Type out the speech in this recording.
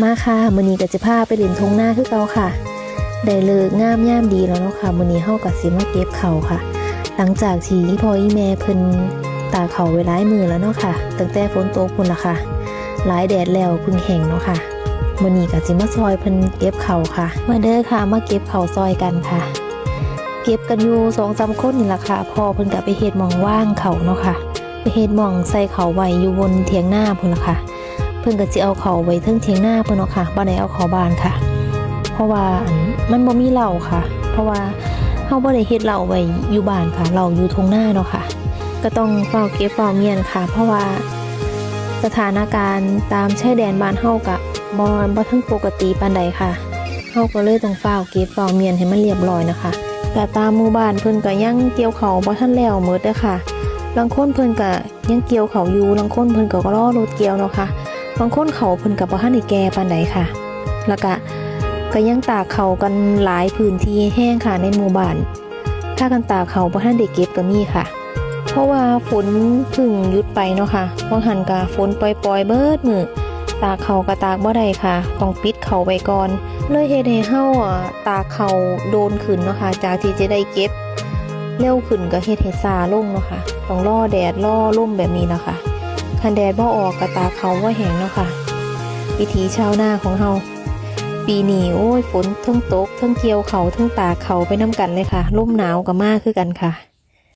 มาค่ะมื้อนี้ก็จะพาไปเล่นทงหน้าคือเก่าค่ะ ได้เลิกงามย่ามดีแล้วเนาะค่ะมื้อนี้เฮาก็สิมาเก็บเขาค่ะ หลังจากที่พ่ออีแม่เพิ่นตาเขาวไว้หลายมือแล้วเนาะค่ะ ตั้งแต่ฝนตกพุ่นละค่ะ หลายแดดแล้วพิ่งแห้งเนาะค่ะมื้อนี้ก็สิมาซอยเพิ่นเก็บเขาค่ะ มาเด้อค่ะ มาเก็บเขาซอยกันค่ะ เก็บกันอยู่สองสามคนนี่ละค่ะ พอเพิ่นก็ไปเฮ็ดมองว่างเขาเนาะค่ะ ไปเฮ็ดมองใส่เขาไว้อยู่บนเถียงหน้าพุ่นละค่ะ เพิ่นก็สิเอาเขาไว้เทิงเถียงหน้าเพิ่นเนาะค่ะบ่ได้เอาเขาบานค่ะ เพราะว่าอันมันบ่มีเหล้าค่ะ เพราะว่าเฮาบ่ได้เฮ็ดเหล้าไว้อยู่บ้านค่ะเหล้าอยู่ทงหน้าเนาะค่ะ ก็ต้องเฝ้าเก็บเฝ้าเมียนค่ะ เพราะว่าสถานการณ์ตามชายแดนบ้านเฮาก็บ่บ่ทันปกติปานใดค่ะเฮาก็เลยต้องเฝ้าเก็บเฝ้าเมียนให้มันเรียบร้อยนะคะก็ตามหมู่บ้านเพิ่นก็ยังเกี่ยวเขาบ่ทันแล้วหมดเด้อค่ะบางคนเพิ่นก็ยังเกี่ยวเขาอยู่บางคนเพิ่นก็รอรถเกี่ยวเนาะค่ะ บางคนเขาเพิ่นกับบ่ทันได้แก่ปานใดค่ะ แล้วก็ก็ยังตากเขากันหลายพื้นที่แห้งค่ะในหมู่บ้าน ถ้ากันตากเขาบ่ทันได้เก็บก็มีค่ะ เพราะว่าฝนเพึ่งหยุดไปเนาะค่ะบางหันก็ฝนปล่อยๆเบิดมือตากเขาก็ตากบ่ได้ค่ะต้องปิดเขาไว้ก่อน เลยเฮ็ดให้เฮาอะตากเขาโดนขึ้นเนาะค่ะจากที่จะได้เก็บ เร็วขึ้นก็เฮ็ดให้ซาลงเนาะค่ะต้องรอแดดรอล่มแบบนี้นะคะ คันแดดบ่ออกกระตาเขาว่าแห้งเนาะค่ะ วิถีชาวนาของเฮาปีนี้โอ้ยฝนทั้งตกทั้งเกี่ยวเขาทั้งตาเขาไปน้ำกันเลยค่ะร่มหนาวกับมากคือกันค่ะ